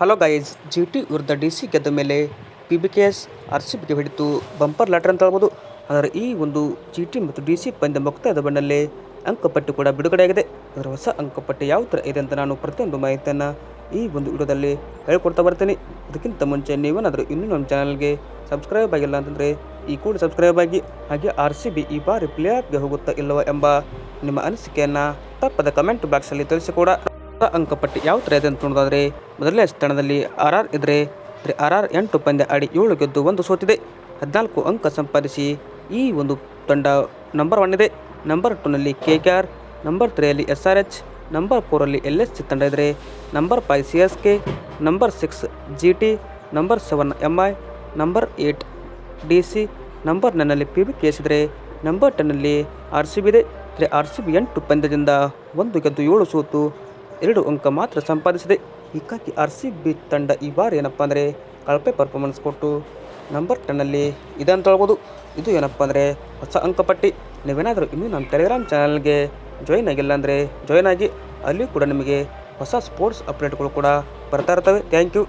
Hello guys G T ವಿರುದ್ಧ D C ಗೆದ್ದ ಮೇಲೆ P B K S, R C ಬಿಗೆ ಹಿಡಿತು ಬಂಪರ್ ಲಾಟರ್ ಅಂತ ಹೇಳ್ಬೋದು ಆದರೆ ಈ ಒಂದು ಜಿ ಟಿ ಮತ್ತು ಡಿ ಸಿ ಪಂದ್ಯ ಮುಕ್ತಾಯದ ಬಣ್ಣಲ್ಲಿ ಅಂಕಪಟ್ಟಿ ಕೂಡ ಬಿಡುಗಡೆಯಾಗಿದೆ. ಅದರ ಹೊಸ ಅಂಕಪಟ್ಟಿ ಯಾವ ಥರ ಇದೆ ಅಂತ ನಾನು ಪ್ರತಿಯೊಂದು ಮಾಹಿತಿಯನ್ನು ಈ ಒಂದು ವಿಡಿಯೋದಲ್ಲಿ ಹೇಳ್ಕೊಡ್ತಾ ಬರ್ತೀನಿ. ಅದಕ್ಕಿಂತ ಮುಂಚೆ ನೀವೇನಾದರೂ ಇನ್ನೂ ನಮ್ಮ ಚಾನಲ್ಗೆ ಸಬ್ಸ್ಕ್ರೈಬ್ ಆಗಿಲ್ಲ ಅಂತಂದರೆ ಈ ಕೂಡ ಸಬ್ಸ್ಕ್ರೈಬ್ ಆಗಿ, ಹಾಗೆ ಆರ್ ಸಿ ಬಿ ಈ ಬಾರಿ ಪ್ಲೇ ಆಫ್ಗೆ ಹೋಗುತ್ತಾ ಇಲ್ಲವ ಎಂಬ ನಿಮ್ಮ ಅನಿಸಿಕೆಯನ್ನು ತಪ್ಪದ ಕಮೆಂಟ್ ಬಾಕ್ಸಲ್ಲಿ ತಿಳಿಸಿ ಕೂಡ ಹೊಸ ಅಂಕಪಟ್ಟಿ. ಯಾವ ಥರ ಇದೆ ಅಂತ ನೋಡೋದಾದರೆ, ಮೊದಲನೇ ಸ್ಥಾನದಲ್ಲಿ ಆರ್ ಆರ್ ಇದ್ದರೆ ಆರ್ ಆರ್ ಎಂಟು ಪಂದ್ಯ ಆಡಿ ಏಳು ಗೆದ್ದು ಒಂದು ಸೋತಿದೆ. ಹದಿನಾಲ್ಕು ಅಂಕ ಸಂಪಾದಿಸಿ ಈ ಒಂದು ತಂಡ ನಂಬರ್ ಒನ್ ಇದೆ. ನಂಬರ್ ಟೂನಲ್ಲಿ ಕೆ ಕೆ ಆರ್ ನಂಬರ್ ತ್ರೀಯಲ್ಲಿ ಎಸ್ ಆರ್ ಎಚ್ ನಂಬರ್ ಫೋರಲ್ಲಿ ಎಲ್ ಎಸ್ ತಂಡ ಇದ್ದರೆ number five C S K number six G T number seven M I number eight D C number ನನ್ನಲ್ಲಿ P B K S ಇದ್ದರೆ number ಟೆನ್ನಲ್ಲಿ R C B ಇದೆ. ಅಂದರೆ R C B ಎಂಟು ಪಂದ್ಯದಿಂದ ಒಂದು ಗೆದ್ದು ಏಳು ಸೋತು ಎರಡು ಅಂಕ ಮಾತ್ರ ಸಂಪಾದಿಸಿದೆ ಹೀಗಾಗಿ ಆರ್ ಸಿ ಬಿ ತಂಡ ಈ ಬಾರಿ ಏನಪ್ಪ ಅಂದರೆ ಕಳಪೆ ಪರ್ಫಾರ್ಮೆನ್ಸ್ ಕೊಟ್ಟು ನಂಬರ್ ಟೆನ್ನಲ್ಲಿ ಇದೆ ಅಂತ ಹೇಳ್ಬೋದು ಇದು ಏನಪ್ಪ ಅಂದರೆ ಹೊಸ ಅಂಕಪಟ್ಟಿ ನೀವೇನಾದರೂ ಇನ್ನೂ ನಮ್ಮ ಟೆಲಿಗ್ರಾಮ್ ಚಾನಲ್ಗೆ ಜಾಯ್ನ್ ಆಗಿಲ್ಲ ಅಂದರೆ ಜಾಯ್ನ್ ಆಗಿ ಅಲ್ಲಿಯೂ ಕೂಡ ನಿಮಗೆ ಹೊಸ ಸ್ಪೋರ್ಟ್ಸ್ ಅಪ್ಡೇಟ್ಗಳು ಕೂಡ ಬರ್ತಾ ಇರ್ತವೆ. Thank you